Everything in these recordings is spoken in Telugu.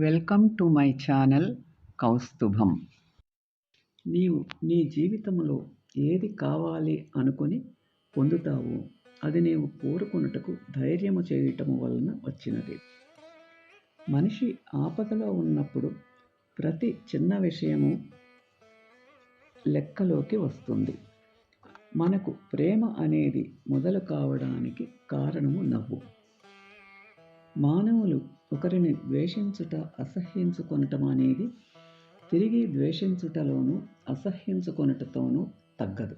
Welcome to my channel Kaustubham. నీవు నీ జీవితంలో ఏది కావాలి అనుకొని పొందుతావో అది నీవు కోరుకున్నటకు ధైర్యము చేయటము వలన వచ్చినది. మనిషి ఆపదలో ఉన్నప్పుడు ప్రతి చిన్న విషయము లెక్కలోకి వస్తుంది. మనకు ప్రేమ అనేది మొదలు కావడానికి కారణము నవ్వు. మానవులు ఒకరిని ద్వేషించుట అసహ్యించుకొనటం అనేది తిరిగి ద్వేషించుటలోనూ అసహ్యించుకొనుటతోనూ తగ్గదు.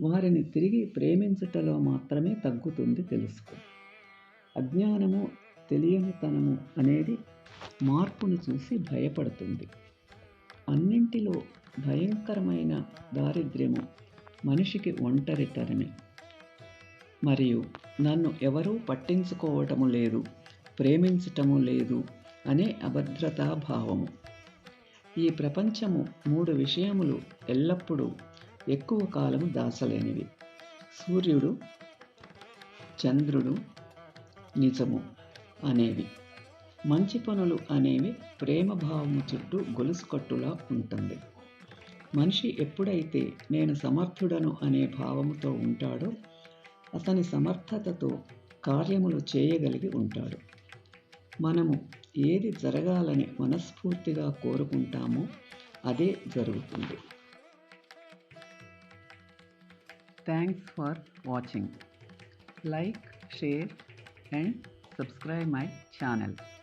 వారిని తిరిగి ప్రేమించుటలో మాత్రమే తగ్గుతుంది తెలుసుకో. అజ్ఞానము తెలియనితనము అనేది మార్పును చూసి భయపడుతుంది. అన్నింటిలో భయంకరమైన దారిద్ర్యము మనిషికి ఒంటరితనమే. మరియు నన్ను ఎవరూ పట్టించుకోవటము లేదు. ప్రేమించటము లేదు అనే అభద్రతా భావము ఈ ప్రపంచము మూడు విషయములు ఎల్లప్పుడూ ఎక్కువ కాలము దాచలేనివి సూర్యుడు చంద్రుడు నిజము అనేవి. మంచి పనులు అనేవి ప్రేమ భావము చుట్టూ గొలుసుకట్టులా ఉంటుంది. మనిషి ఎప్పుడైతే నేను సమర్థుడను అనే భావముతో ఉంటాడో అతని సమర్థతతో కార్యములు చేయగలిగి ఉంటాడు. మనము ఏది జరగాలని మనస్ఫూర్తిగా కోరుకుంటామో అదే జరుగుతుంది. Thanks for watching like share and subscribe my channel